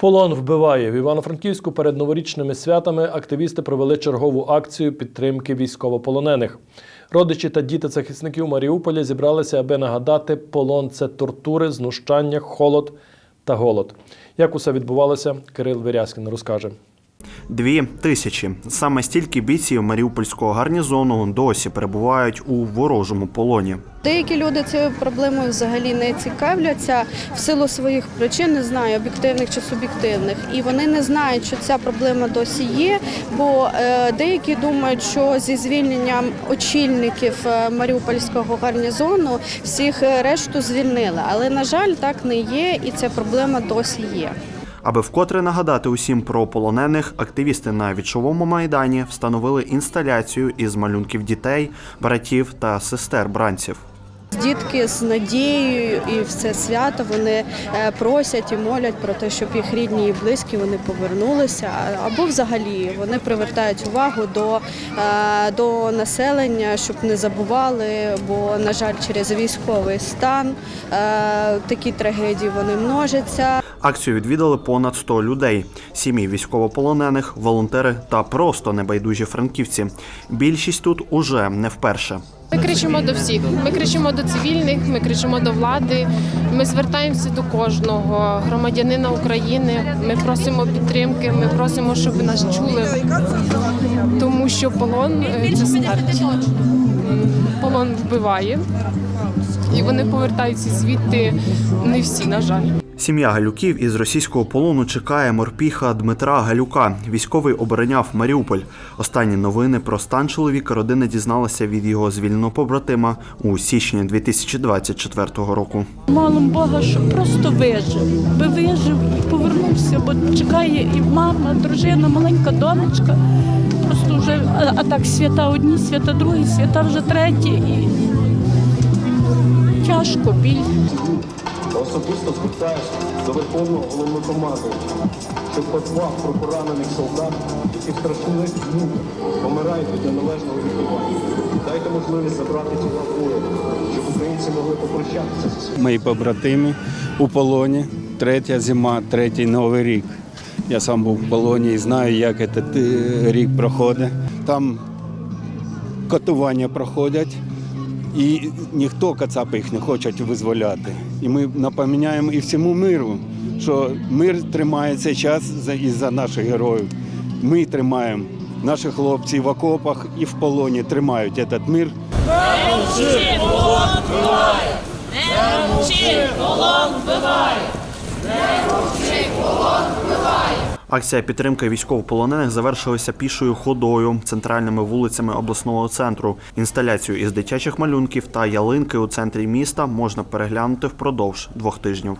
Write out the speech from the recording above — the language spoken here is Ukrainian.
Полон вбиває в Івано-Франківську перед новорічними святами. Активісти провели чергову акцію підтримки військовополонених. Родичі та діти захисників Маріуполя зібралися, аби нагадати, полон це тортури, знущання, холод та голод. Як усе відбувалося, Кирил Вирязкін розкаже. Дві тисячі. Саме стільки бійців Маріупольського гарнізону досі перебувають у ворожому полоні. Деякі люди цією проблемою взагалі не цікавляться в силу своїх причин, не знаю, об'єктивних чи суб'єктивних. І вони не знають, що ця проблема досі є. Бо е, деякі думають, що зі звільненням очільників е, Маріупольського гарнізону всіх е, решту звільнили. Але на жаль, так не є, і ця проблема досі є. Аби вкотре нагадати усім про полонених, активісти на вічовому майдані встановили інсталяцію із малюнків дітей, братів та сестер бранців. Дітки з надією і все свято вони е, просять і молять про те, щоб їх рідні і близькі вони повернулися. Або взагалі вони привертають увагу до, е, до населення, щоб не забували. Бо, на жаль, через військовий стан е, такі трагедії вони множаться. Акцію відвідали понад 100 людей: сім'ї військовополонених, волонтери та просто небайдужі франківці. Більшість тут уже не вперше. Ми кричимо до всіх. Ми кричимо до цивільних, ми кричимо до влади. Ми звертаємося до кожного громадянина України. Ми просимо підтримки. Ми просимо, щоб нас чули. Тому що полон е, це смерть. Полон вбиває, і вони повертаються звідти не всі, на жаль. Сім'я Галюків із російського полону чекає морпіха Дмитра Галюка. Військовий обороняв Маріуполь. Останні новини про стан чоловіка родина дізналася від його звільненого побратима у січні 2024 року. Молим Бога, щоб просто вижив, би вижив і повернувся, бо чекає і мама, дружина, маленька донечка. Просто вже, а, а так свята одні, свята другі, свята вже треті і тяжко біль. Особисто звертаюсь до Верховного головнокомандуюча, щоб подбав про поранених солдат, які в страшних муках помирають від неналежного лікування. Дайте можливість забрати тіла воїнів, щоб українці могли попрощатися мої побратими у полоні. Третя зима, третій новий рік. Я сам був в полоні і знаю, як цей рік проходить. Там катування проходять, і ніхто кацапи їх не хоче визволяти. І ми напоминаємо і всьому миру, що мир тримає цей час за- із-за наших героїв. Ми тримаємо. Наші хлопці в окопах і в полоні тримають цей мир. Акція підтримки військовополонених завершилася пішою ходою центральними вулицями обласного центру. Інсталяцію із дитячих малюнків та ялинки у центрі міста можна переглянути впродовж двох тижнів.